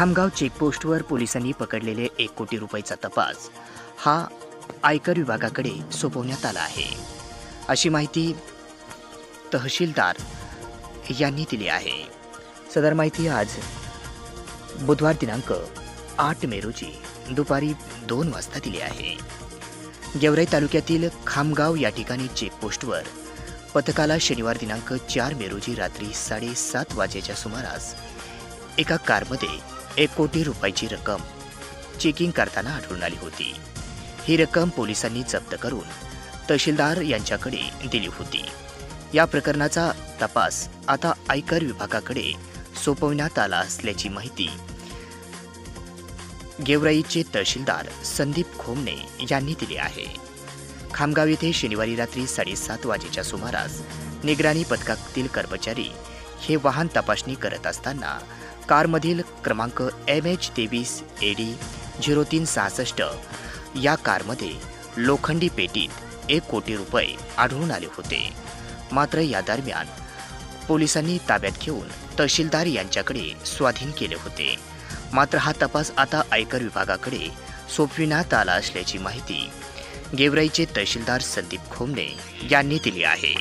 खामगाव चेकपोस्टवर पोलिसांनी पकडलेले एक कोटी रुपयाचा तपास हा आयकर विभागाकडे सोपवण्यात आला आहे. अशी माहिती तहसीलदार यांनी दिली आहे. सदर माहिती आज बुधवार दिनांक आठ मे रोजी दुपारी दोन वाजता दिली आहे. गेवराई तालुक्यातील खामगाव या ठिकाणी चेकपोस्टवर पथकाला शनिवार दिनांक चार मे रोजी रात्री साडेसात वाजेच्या सुमारास एका कारमध्ये एक कोटी रुपयाची रक्कम. चेकिंग करताना आढळून आली होती. ही रक्कम पोलिसांनी जप्त करून तहसीलदार यांच्याकडे दिली होती. या प्रकरणाचा तपास आता आयकर विभागाकडे सोपवण्यात आला असल्याची माहिती गेवराईचे तहसीलदार संदीप खोमणे यांनी दिली आहे. खामगाव येथे शनिवारी रात्री साडेसात वाजेच्या सुमारास निगराणी पथकातील कर्मचारी हे वाहन तपासणी करत असताना कारमधील क्रमांक एम एच तेवीस ए डी झिरो तीन सहासष्ट या कारमध्ये लोखंडी पेटीत एक कोटी रुपये आढळून आले होते. मात्र या दरम्यान पोलिसांनी ताब्यात घेऊन तहसीलदार यांच्याकडे स्वाधीन केले होते. मात्र हा तपास आता आयकर विभागाकडे सोपविण्यात आला असल्याची माहिती गेवराईचे तहसीलदार संदीप खोमने यांनी दिली आहे.